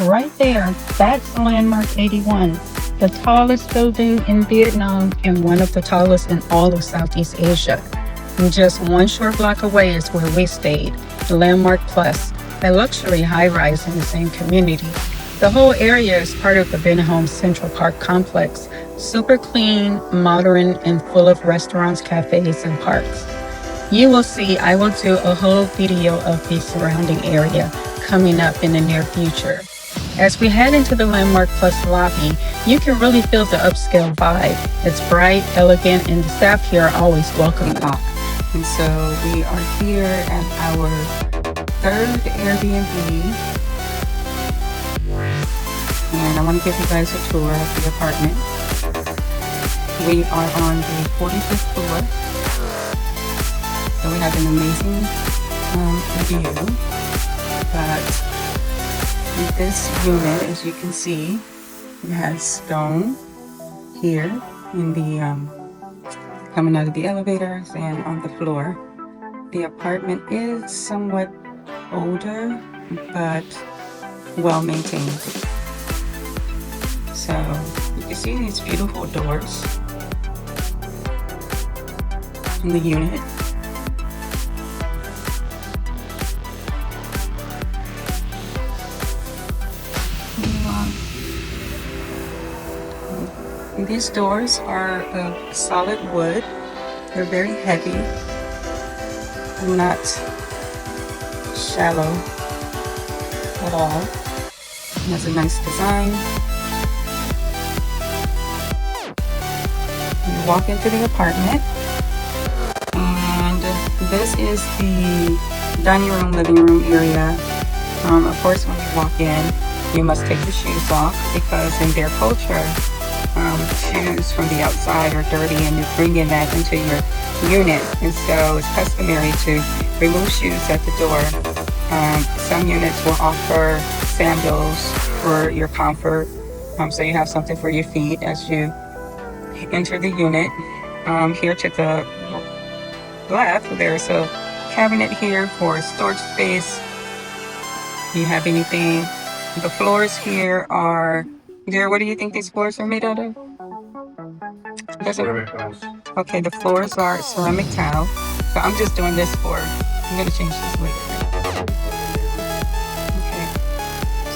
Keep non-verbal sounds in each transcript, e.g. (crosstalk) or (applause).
Right there, that's Landmark 81, the tallest building in Vietnam and one of the tallest in all of Southeast Asia. And just one short block away is where we stayed, the Landmark Plus, a luxury high rise in the same community. The whole area is part of the Ben Home Central Park complex, super clean, modern, and full of restaurants, cafes, and parks. You will see I will do a whole video of the surrounding area coming up in the near future. As we head into the Landmark Plus lobby, you can really feel the upscale vibe. It's bright, elegant, and the staff here are always welcoming. And so we are here at our third Airbnb. And I want to give you guys a tour of the apartment. We are on the 45th floor. So we have an amazing um, view. But this unit, as you can see, it has stone here in the um, coming out of the elevators and on the floor. The apartment is somewhat older, but well maintained. So you can see these beautiful doors in the unit. These doors are of solid wood. They're very heavy, not shallow at all. It has a nice design. You walk into the apartment, and this is the dining room, living room area. Um, of course, when you walk in, you must take your shoes off because in their culture, shoes from the outside are dirty and you're bringing that into your unit. And so it's customary to remove shoes at the door. Um, some units will offer sandals for your comfort. Um, so you have something for your feet as you enter the unit. Um, here to the left, there's a cabinet here for storage space. You have anything? The floors here are Dear, what do you think these floors are made out of? Okay, the floors are ceramic tile. So I'm just doing this for, I'm gonna change this later. Okay,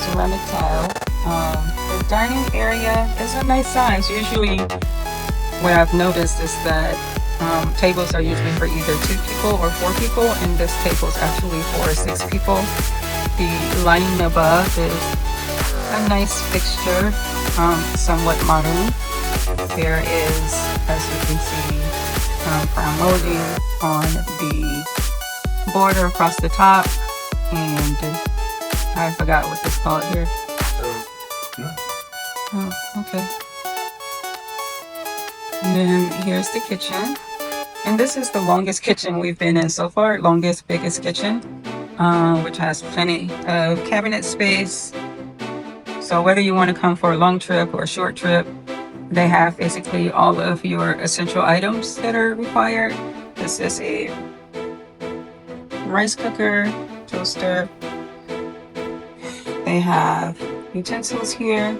ceramic tile. Um, the dining area is a nice size. Usually what I've noticed is that um, tables are usually for either two people or four people, and this table is actually for six people. The lining above is a nice fixture, um, somewhat modern. There is, as you can see, um, brown molding on the border across the top, and I forgot what this called here. Oh, okay. And then here's the kitchen. And this is the longest kitchen we've been in so far, longest, biggest kitchen, uh, which has plenty of cabinet space, so whether you want to come for a long trip or a short trip, they have basically all of your essential items that are required. This is a rice cooker, toaster. They have utensils here.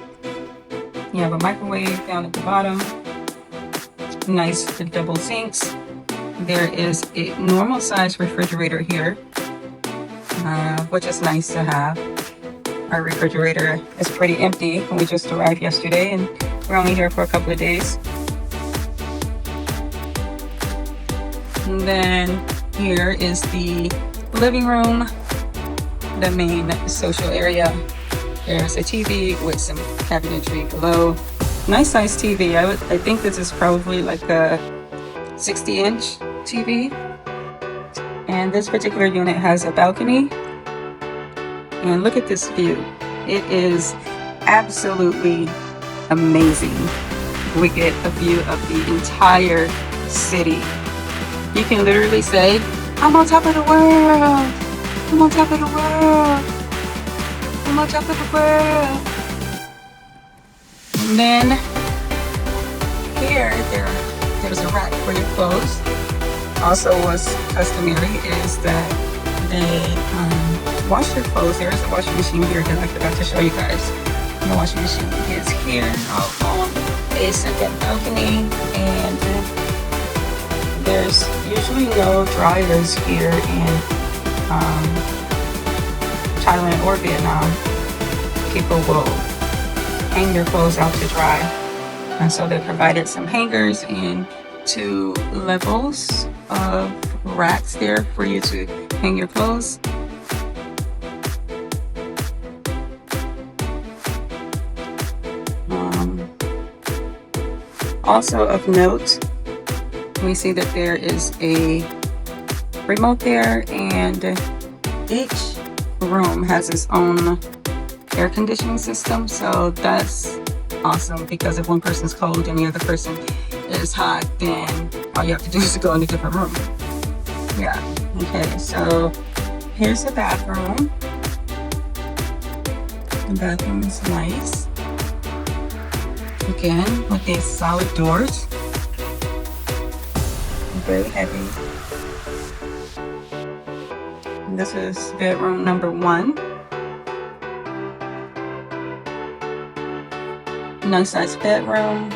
You have a microwave down at the bottom. Nice double sinks. There is a normal size refrigerator here, uh, which is nice to have. Our refrigerator is pretty empty. We just arrived yesterday and we're only here for a couple of days. And then here is the living room, the main social area. There's a TV with some cabinetry below. Nice size TV. I, would, I think this is probably like a 60 inch TV. And this particular unit has a balcony and look at this view. It is absolutely amazing. We get a view of the entire city. You can literally say I'm on top of the world. I'm on top of the world. I'm on top of the world. And then here, there, there's a rack for your clothes. Also, what's customary is that they um, wash your clothes. There is a washing machine here that I forgot to show you guys. The washing machine is here on a second balcony, and there's usually no dryers here in um, Thailand or Vietnam. People will hang their clothes out to dry. And so they provided some hangers and two levels of racks there for you to hang your clothes. Also of note, we see that there is a remote there and each room has its own air conditioning system. So that's awesome because if one person's cold and the other person is hot, then all you have to do (laughs) is go in a different room. Yeah. Okay, so here's the bathroom. The bathroom is nice. Again, with these solid doors. Very heavy. This is bedroom number one. Nice size bedroom.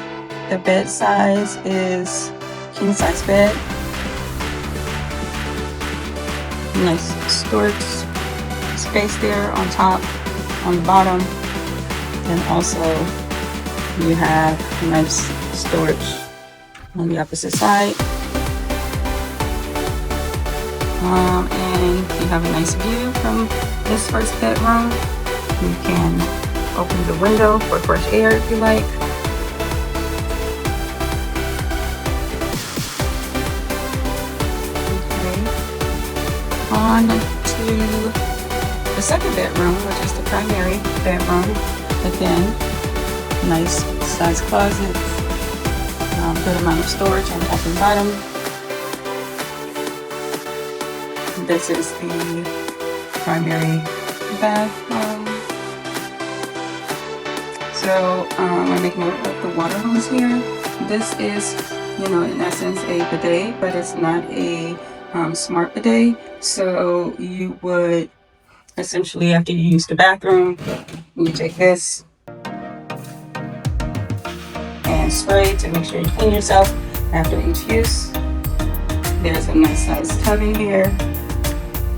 The bed size is king size bed. Nice storage space there on top, on the bottom. And also you have nice storage on the opposite side. Um, and you have a nice view from this first bedroom. You can open the window for fresh air if you like. on to the second bedroom, which is the primary bedroom. Again, nice size closet, um, good amount of storage on top and bottom. This is the primary bathroom. So um, I make note of the water hose here. This is, you know, in essence a bidet, but it's not a um, smart bidet. So you would essentially, after you use the bathroom, you take this spray to make sure you clean yourself after each use. There's a nice sized tub in here.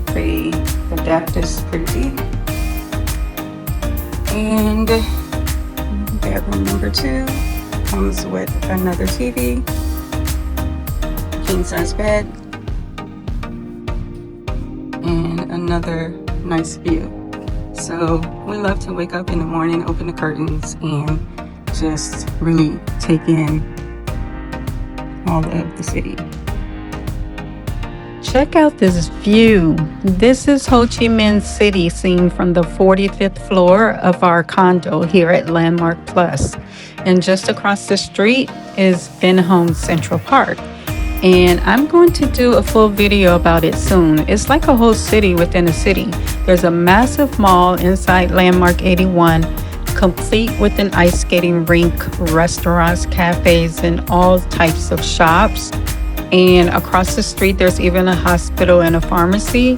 Pretty, the depth is pretty deep. And bedroom number two comes with another TV, king size bed, and another nice view. So we love to wake up in the morning, open the curtains, and just really take in all of the city. Check out this view. This is Ho Chi Minh City seen from the 45th floor of our condo here at Landmark Plus. And just across the street is Ben Home Central Park and I'm going to do a full video about it soon. It's like a whole city within a city. There's a massive mall inside Landmark 81, complete with an ice skating rink, restaurants, cafes, and all types of shops. And across the street, there's even a hospital and a pharmacy.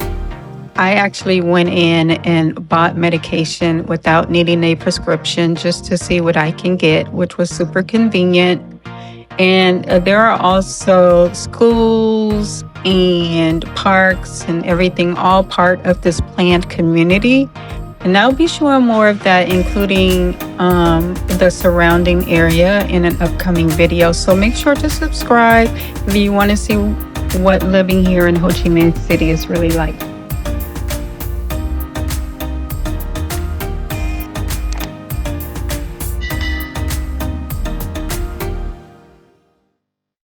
I actually went in and bought medication without needing a prescription just to see what I can get, which was super convenient. And uh, there are also schools and parks and everything, all part of this planned community. And I'll be showing more of that, including um, the surrounding area in an upcoming video. So make sure to subscribe if you want to see what living here in Ho Chi Minh City is really like.